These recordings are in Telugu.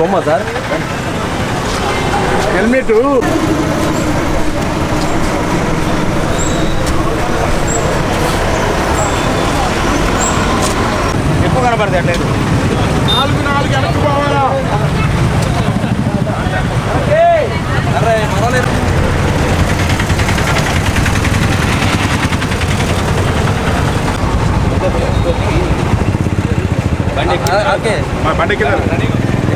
బొమ్మ సార్. హెల్మెట్. ఎక్కువ కనపడదు అట్లేదు నాలుగు నాలుగు వెనక్కి పోవాలా? అరే మనలేదు బండి ఓకే. బండి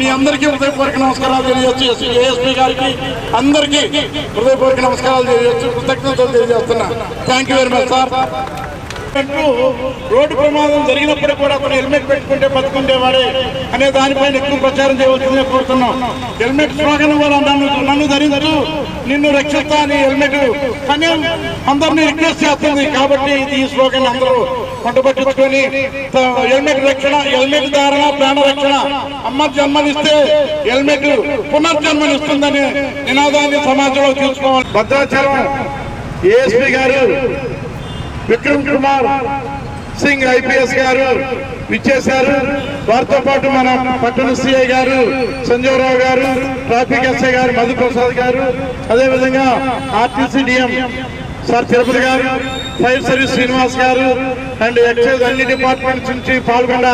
మీ అందరికీ హృదయపూర్వక నమస్కారాలు తెలియజేయచ్చు ఏఎస్పీ గారికి అందరికీ హృదయపూర్వక నమస్కారాలు తెలియజేయచ్చు కృతజ్ఞతలు తెలియజేస్తున్నా. Thank you very much sir road ప్రమాదం జరిగినప్పుడు కూడా అతను హెల్మెట్ పెట్టుకుంటే బతుకుండేవాడే అనే దానిపైన ఎక్కువ ప్రచారం చేయవలసిందే కోరుతున్నాం. హెల్మెట్ స్లోగన్ వల్ల నన్ను నన్ను ధరించు నిన్ను రక్షిస్తా అని హెల్మెట్ కానీ అందరినీ రిక్వెస్ట్ చేస్తుంది. కాబట్టి ఇది ఈ స్లోగన్ అందరూ పట్టుబట్టించుకొని హెల్మెట్ రక్షణ హెల్మెట్ ధారణ ప్రాణ రక్షణ అమ్మ జన్మనిస్తే హెల్మెట్ పునర్జన్మనిస్తుందని నినాదాన్ని సమాజంలో తీసుకోవాలి భద్రాచలం ఏఎస్పీ గారు విక్రమ్ కుమార్ సింగ్ ఐపీఎస్ గారు విచ్చేశారు. వారితో పాటు మన పట్టణ సిఐ గారు సంజయరావు గారు ట్రాఫిక్ ఎస్ఐ గారు మధుప్రసాద్ గారు అదేవిధంగా ఆర్టీసీ డిఎం సార్ తిరుపతి గారు ఫైర్ సర్వీస్ శ్రీనివాస్ గారు అండ్ ఎక్సైజ్ అన్ని డిపార్ట్మెంట్స్ నుంచి పాల్గొన్న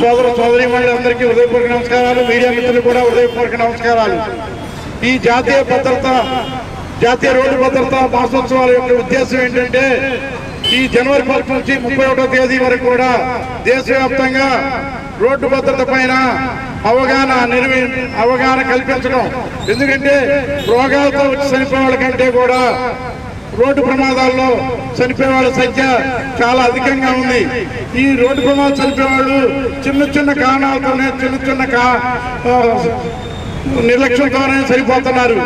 సోదర సోదరి అందరికీ హృదయపూర్వక నమస్కారాలు మీడియా మిత్రులు కూడా హృదయపూర్వక నమస్కారాలు. ఈ జాతీయ భద్రత జాతీయ రోడ్డు భద్రత మాసోత్సవాల యొక్క ఉద్దేశం ఏంటంటే ఈ జనవరి ఫస్ట్ నుంచి ముప్పై ఒకటో తేదీ వరకు కూడా దేశవ్యాప్తంగా రోడ్డు భద్రత పైన అవగాహన నిర్వ అవగాహన కల్పించడం. ఎందుకంటే రోగాలతో వచ్చి చనిపోయే వాళ్ళ కంటే కూడా రోడ్డు ప్రమాదాల్లో చనిపోయే వాళ్ళ సంఖ్య చాలా అధికంగా ఉంది. ఈ రోడ్డు ప్రమాదం చనిపోయేవాళ్ళు చిన్న చిన్న కారణాలతోనే చిన్న చిన్న కా నిర్లక్ష్యంతోనే చనిపోతున్నారు.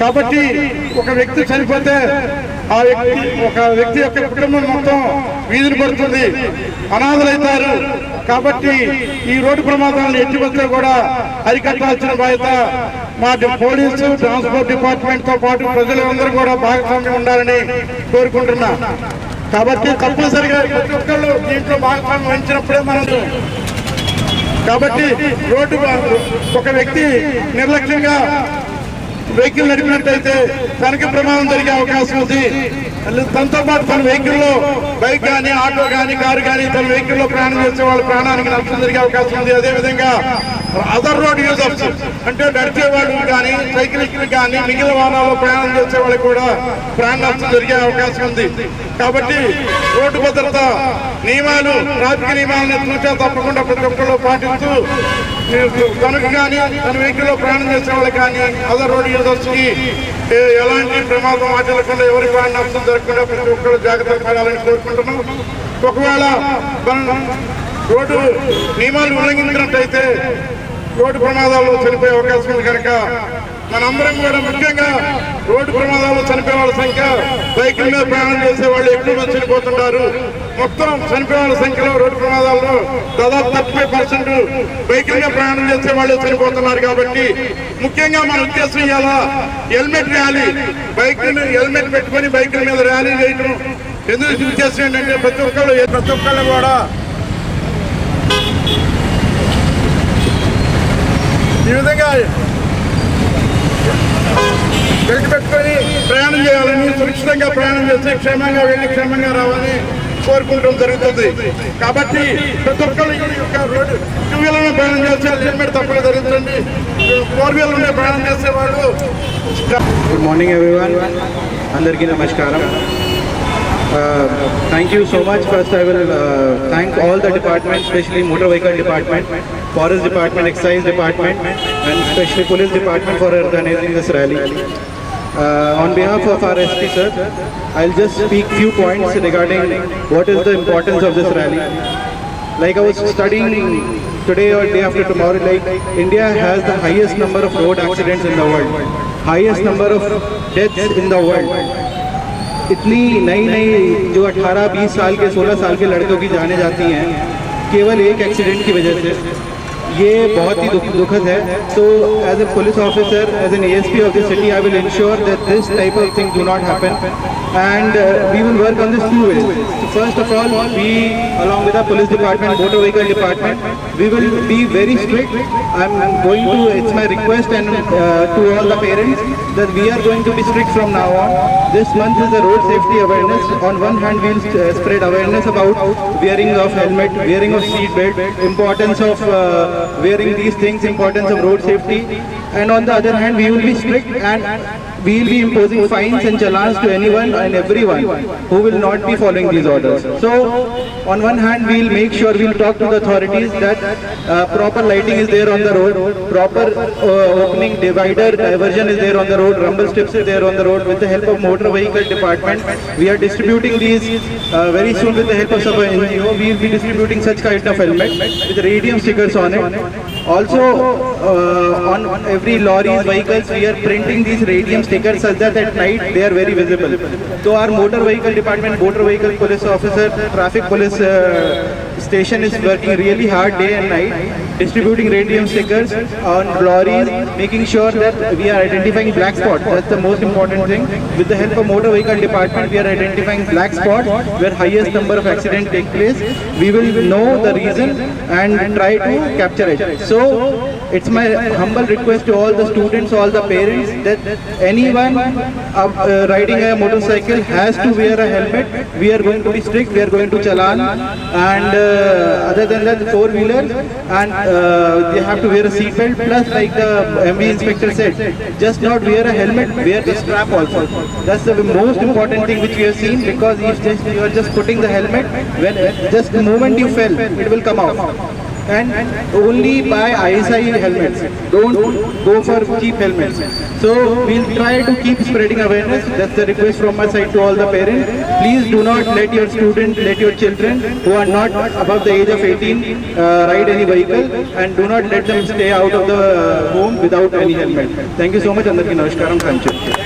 కాబట్టి ఒక వ్యక్తి చనిపోతే ఆ వ్యక్తి ఒక వ్యక్తి యొక్క కుటుంబం మొత్తం వీధిని పడుతుంది. అనాథలైతారు. కాబట్టి ఈ రోడ్డు ప్రమాదాలను ఎట్టి కూడా అరికట్టాల్సిన బాధ్యత మా పోలీసు ట్రాన్స్పోర్ట్ డిపార్ట్మెంట్తో పాటు ప్రజలందరూ కూడా భాగస్వామ్యం ఉండాలని కోరుకుంటున్నా. కాబట్టి తప్పనిసరిగా ప్రతి ఒక్కళ్ళు దీంట్లో భాగస్వామ్యం వహించినప్పుడే మనం కాబట్టి రోడ్డు ఒక వ్యక్తి నిర్లక్ష్యంగా వెహికల్ నడిపినట్టయితే తనకి ప్రమాదం జరిగే అవకాశం ఉంది. తనతో పాటు తన వెహికల్లో బైక్ కానీ ఆటో కానీ కారు కానీ తన వెహికల్లో ప్రయాణం చేసే వాళ్ళ ప్రాణానికి నష్టం జరిగే అవకాశం ఉంది. అదేవిధంగా అదర్ రోడ్ యూజర్స్ అంటే నడిచే వాళ్ళు కానీ సైకిలిస్టులు కానీ మిగిలిన వాహనాల్లో ప్రయాణం చేసే వాళ్ళకి కూడా ప్రాణ నష్టం జరిగే అవకాశం ఉంది. కాబట్టి రోడ్డు భద్రత నియమాలు ట్రాఫిక్ నియమాలను చూసా తప్పకుండా ప్రతి ఒక్కరు పాటిస్తూ తనకు కానీ తన వెహికల్ ప్రయాణం చేసే వాళ్ళకి కానీ అదర్ రోడ్ యూజర్స్కి ఎలాంటి ప్రమాదం వాటిల్లకుండా ఎవరి ప్రాణ నష్టం జరగకుండా ప్రతి ఒక్కరు జాగ్రత్త పడాలని కోరుకుంటున్నాం. ఒకవేళ మనం రోడ్డు నియమాలు ఉల్లంఘించినట్టయితే రోడ్డు ప్రమాదాల్లో చనిపోయే అవకాశం ఉంది కనుక మనందరం కూడా ముఖ్యంగా రోడ్డు ప్రమాదాల్లో చనిపోయే వాళ్ళ సంఖ్య బైకుల మీద ప్రయాణం చేసే వాళ్ళు ఎక్కువ మంది చనిపోతుంటారు. మొత్తం చనిపోయే వాళ్ళ సంఖ్యలో రోడ్డు ప్రమాదాల్లో దాదాపు థర్టీ ఫైవ్ పర్సెంట్ బైకుల మీద ప్రయాణం చేసే వాళ్ళు చనిపోతున్నారు కాబట్టి ముఖ్యంగా మన ఉద్దేశం ఇవాళ హెల్మెట్ ర్యాలీ. బైకులు హెల్మెట్ పెట్టుకొని బైకుల మీద ర్యాలీ చేయడం ఎందుకు ఉద్దేశం ఏంటంటే ప్రతి ఒక్కళ్ళు ప్రతి ఒక్కళ్ళు కూడా ఈ విధంగా బెల్ట్ పెట్టుకొని ప్రయాణం చేయాలని సురక్షితంగా ప్రయాణం చేస్తే క్షేమంగా వెళ్ళి క్షేమంగా రావాలని కోరుకుంటం జరుగుతుంది. కాబట్టి ప్రతి ఒక్కరు యొక్క రోడ్డు టూ వీలర్ ప్రయాణం చేస్తే హెల్మెట్ తప్పక జరుగుతుంది ఫోర్ వీలర్ ప్రయాణం చేసే వాళ్ళు గుడ్ మార్నింగ్ ఎవ్రీవన్ అందరికీ నమస్కారం. Uh, thank you so much. First, I will uh, thank all the departments, especially motor vehicle department, forest department, excise department, and especially police department for organizing this rally. Uh, on behalf of our SP sir, I'll just speak few points regarding what is the importance of this rally. Like I was studying today or day after tomorrow, like India has the highest number of road accidents in the world, highest number of deaths in the world इतनी नई नई जो 18, 20 साल के 16 साल के लड़कों की जाने जाती हैं केवल एक एक्सीडेंट की वजह से। ये बहुत ही दुख, दुखद है। तो as a police officer as an S P of this city I will ensure that this type of thing do not happen and we will work on this two way first of all we along with police department motor vehicle department we will be very strict I am going to it's my request and to all the parents that we are going to be strict from now on this month is the road safety awareness on one hand we'll spread awareness about wearing of helmet wearing of seat belt importance of wearing these things importance of road safety. And on the other hand we will be strict and we will be imposing fines and challans to anyone and everyone who will not be following these orders. So, on one hand, we will make sure we will talk to the authorities that uh, proper lighting is there on the road, proper uh, opening divider diversion is there on the road, rumble strips is there on the road. With the help of motor vehicle department, we are distributing these uh, very soon with the help of some NGO. We will be distributing such kind of helmet with radium stickers on it. Also, uh, on every lorries, vehicles, we are printing these radium stickers such that at night they are very visible. So our motor vehicle department, motor vehicle police officer, traffic police uh, station is working really hard day and night, distributing radium stickers on lorries, making sure that we are identifying black spots. That's the most important thing. With the help of motor vehicle department, we are identifying black spots where highest number of accidents take place. We will know the reason and try to capture it. So it's my humble request to all the students, all the parents that anyone uh, uh, riding a motorcycle has to wear a helmet. We are going to be strict. We are going to challan and uh, other than that four wheelers and uh, they have to wear a seat belt plus like the MV inspector said just not wear a helmet wear the strap also. That's the most important thing which we have seen because if just you are just putting the helmet when just the moment you fell it will come out and only buy ISI helmets. Don't go for cheap helmets. So we'll try to keep spreading awareness. That's the request from my side to all the parents. Please do not let your students, let your children who are not above the age of 18 uh, ride any vehicle and do not let them stay out of the uh, home without any helmet. Thank you so much. Andarki Namaskaram. Thank you.